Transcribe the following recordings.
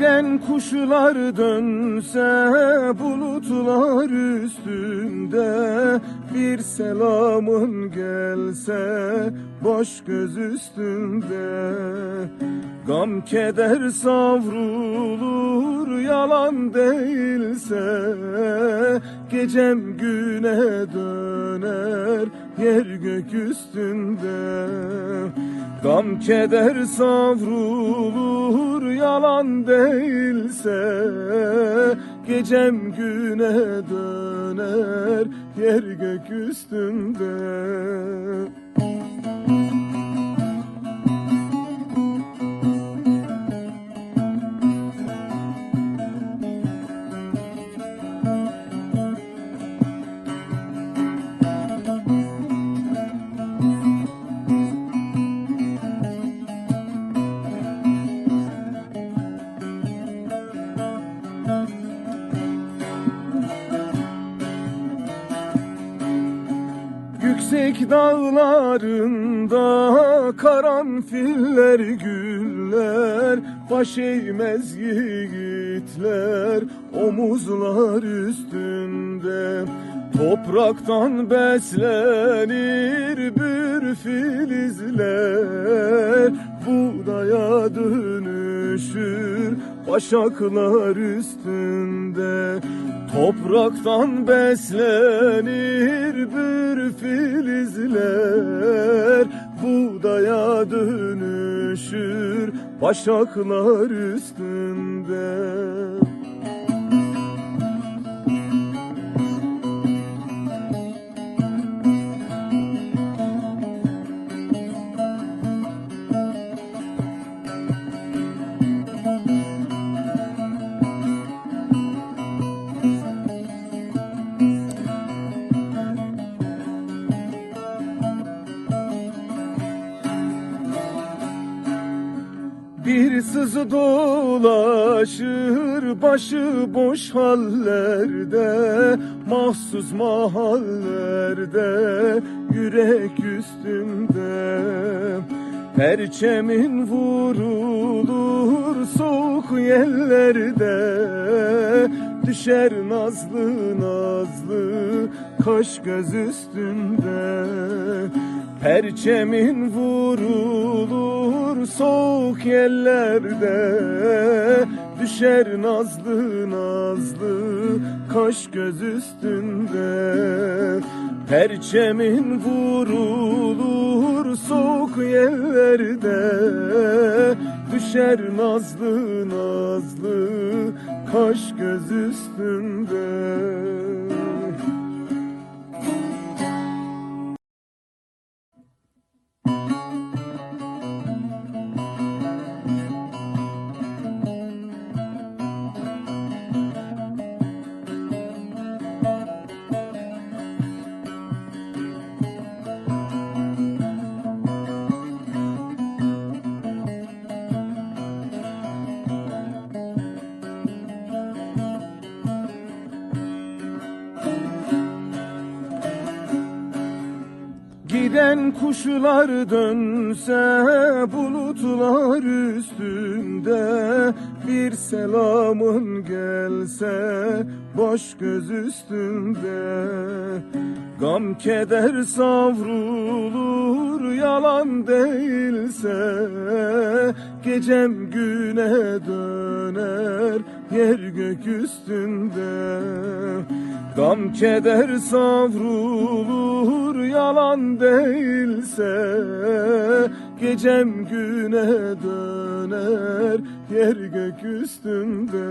Giden kuşlar dönse bulutlar üstünde Bir selamın gelse boş göz üstünde Gam keder savrulur yalan değilse Gecem güne döner yer gök üstünde. Gam keder savrulur yalan değilse Gecem güne döner yer gök üstünde Yüksek dağlarında karanfiller güller Baş eğmez yiğitler omuzlar üstünde. Topraktan beslenir bir filizler Buğdaya dönüşür başaklar üstünde. Topraktan beslenir bir filizler Buğdaya dönüşür başaklar üstünde Sızı dolaşır başı boş hallerde Mahsus mahallerde yürek üstünde. Perçemin vurulur soğuk yerlerde Düşer nazlı nazlı kaş göz üstünde. Perçemin vurulur soğuk yerlerde Düşer nazlı nazlı kaş göz üstünde. Perçemin vurulur soğuk yerlerde Düşer nazlı nazlı kaş göz üstünde Giden kuşlar dönse bulutlar üstünde Bir selamın gelse boş göz üstünde. Gam keder savrulur yalan değilse. Gecem güne döner yer gök üstünde. Gam keder savrulur yalan değilse. Gecem güne döner yer gök üstünde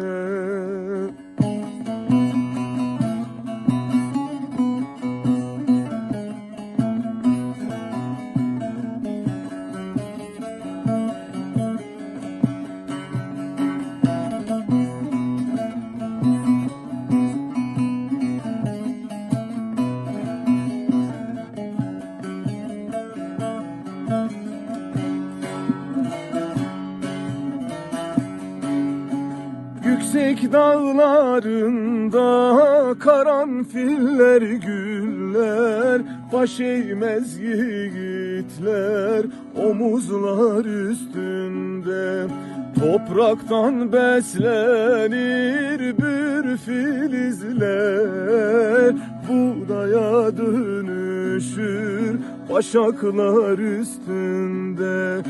Yüksek dağlarında karanfiller güller Baş eğmez yiğitler omuzlar üstünde. Topraktan beslenir bir filizler Buğdaya dönüşür başaklar üstünde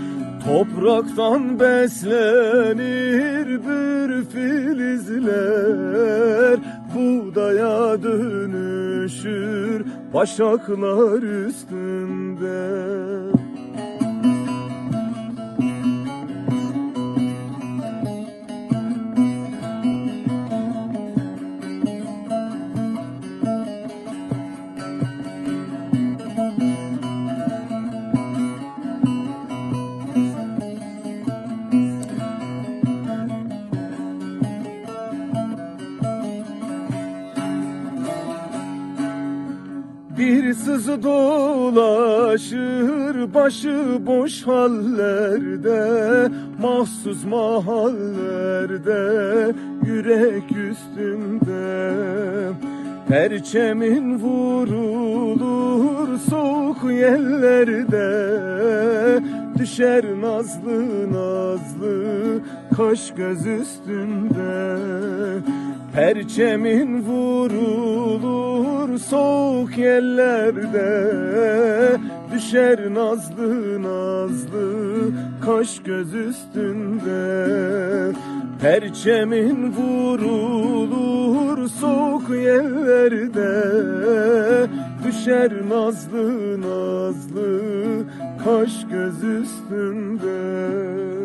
Topraktan beslenir bir filizler. Buğdaya dönüşür başaklar üstünde Sızı dolaşır başı boş hallerde Mahsus mahallerde yürek üstünde. Perçemin vurulur soğuk yerlerde Düşer nazlı nazlı kaş göz üstünde. Perçemin vurulur soğuk yerlerde Düşer nazlı nazlı kaş göz üstünde. Perçemin vurulur soğuk yerlerde Düşer nazlı nazlı kaş göz üstünde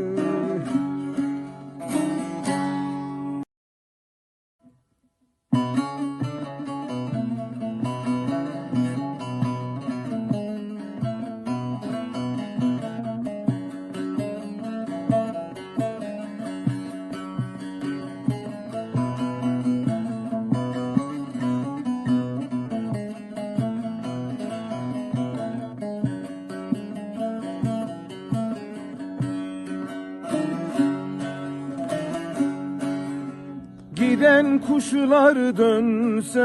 Giden kuşlar dönse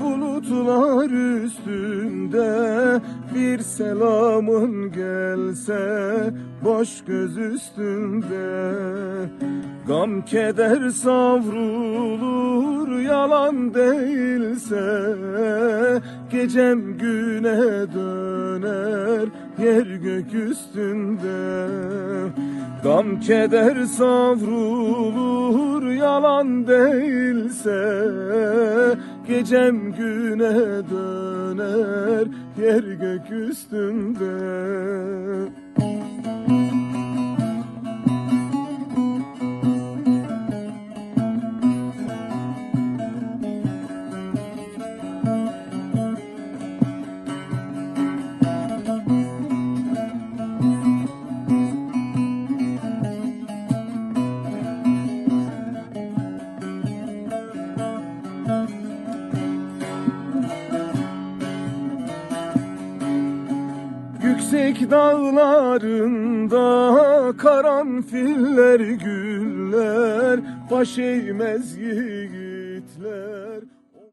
bulutlar üstünde Bir selamın gelse boş göz üstünde. Gam keder savrulur yalan değilse Gecem güne döner yer gök üstünde Gam keder savrulur yalan değilse. Gecem güne döner yer gök üstünde Yüksek dağlarında karanfiller güller Baş eğmez yiğitler